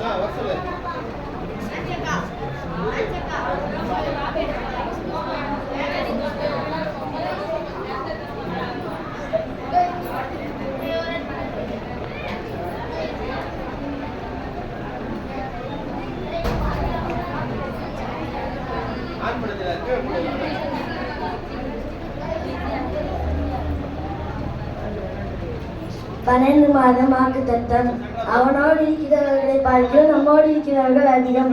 啊，我错了。来，这个。பன்னெண்டு மாதம் வாக்கு தத்தம். அவனோடு இருக்கிறவர்களை பார்க்க நம்மோடு இருக்கிறவர்கள் அதிகம்.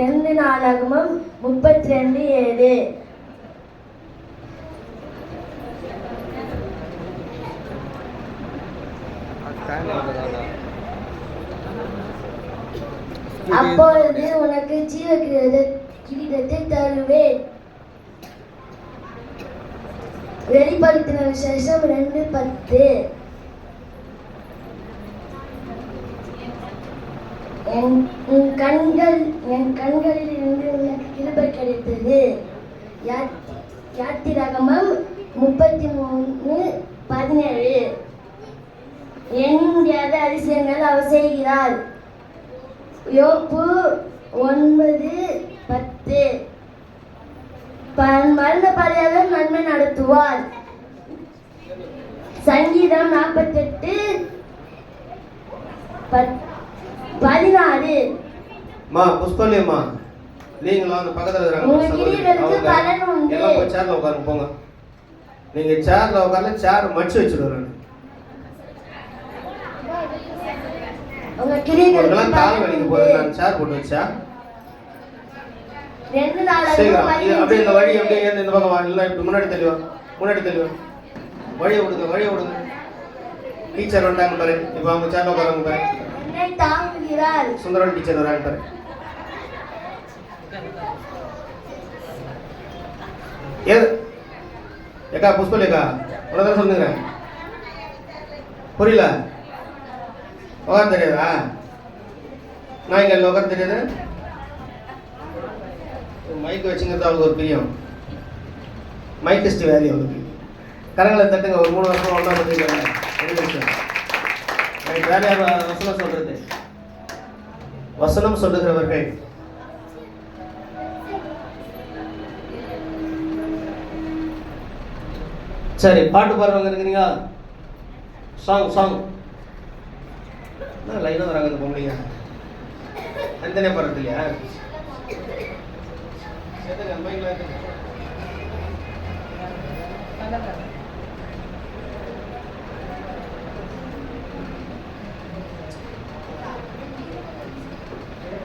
ரெண்டு நாளாகமும் முப்பத்தி ரெண்டு ஏழு. அப்பொழுது உனக்கு ஜீவ கிரீடத்தை தருவேன். வெளிப்படுத்தின விசேஷம் ரெண்டு பத்து என் உன் கண்கள் என் கண்களில் இருந்து உனக்கு கிருபை கிடைத்தது. யாத்திரகமம் முப்பத்தி மூணு பதினேழு. எண்ண முடியாத அதிசயங்கள் அவர் செய்கிறார். யோப்பு ஒன்பது பத்து. ப- மரண பரிகாரம் நன்மை நடத்துவார். சங்கீதம் நாற்பத்தெட்டு பதினாறு. மா புஷ்பல்யம்மா நீங்களும் அந்த பக்கத்துல இருக்கிறாங்க. எல்லாம் போய் சேர்ல உட்காருங்க போங்க. நீங்க சேர்ல உட்கார்ல சேர் மடிச்சு கிரியைகளுக்கு உங்களுக்கெல்லாம் கால் வலிக்கு. போகுது நான் சேர் போட்டு வச்சா அப்படியே இந்த வழி அப்படியே இந்த பக்கம் இல்லை இப்படி முன்னாடி தெளிவா முன்னாடி தெளிவா வழியை விடுங்க வழியை விடுங்க டீச்சர் வந்துட்டாங்க பாரு இப்போ அவங்க சேர்ல உட்காருங்க பாரு. என்னை தாங்குகிறார் டீச்சர் வராங்க பாரு. ஏக்கா புஷ்பலேக்கா ஒரு தடவை சொல்லுங்க. புரியல? உட்கார தெரியாதா? நான் இங்கே உட்கார தெரியாது. மைக் வச்சுங்கிறது அவளுக்கு ஒரு பிரியம். மைக் டெஸ்ட் வேல்யூ அவளுக்கு கரங்களை தட்டுங்க ஒரு மூணு வருஷம் ஒன்றா பண்ணிருக்காங்க வேற வேலையாக வசனம் சொல்கிறது வசனம் சொல்லுகிறவர்கள். சரி பாட்டு பாடுறவங்க இருக்கிறீங்களா? சாங் சாங் லைனாக வராங்க அந்த பொம்பளைங்க? தனித்தனியாக பாடுறது இல்லையா? சேர்த்துங்க.